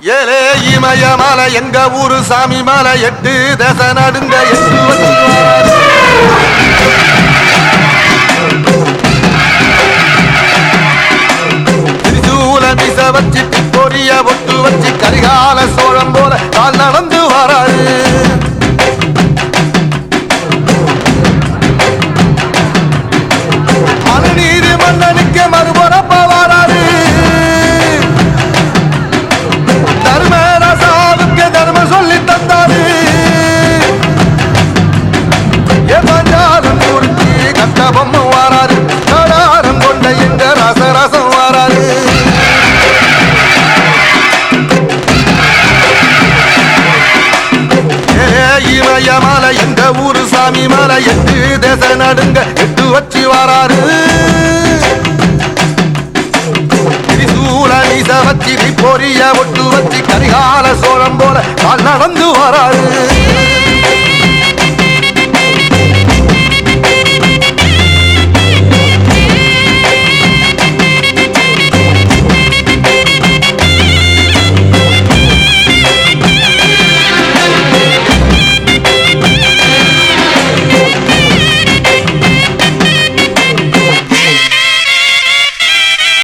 ஏலே இமய மலை எங்க ஊரு சாமி மலை எட்டு தச நடுங்க எட்டு வச்சு. மிச வச்சு பொரிய ஒட்டு வச்சு கரிகால சோழம் போல கால் நடந்து வராது. மழை மன்னனுக்கு மன்னனு இமய மலை எங்க ஊரு சாமி மலை எட்டு தேச நடுங்க எட்டு வச்சு வராரு. திரிசூல நீச வச்சு பொரிய ஒட்டு வச்சு கரிகால சோழம் போல கால் நடந்து வரா.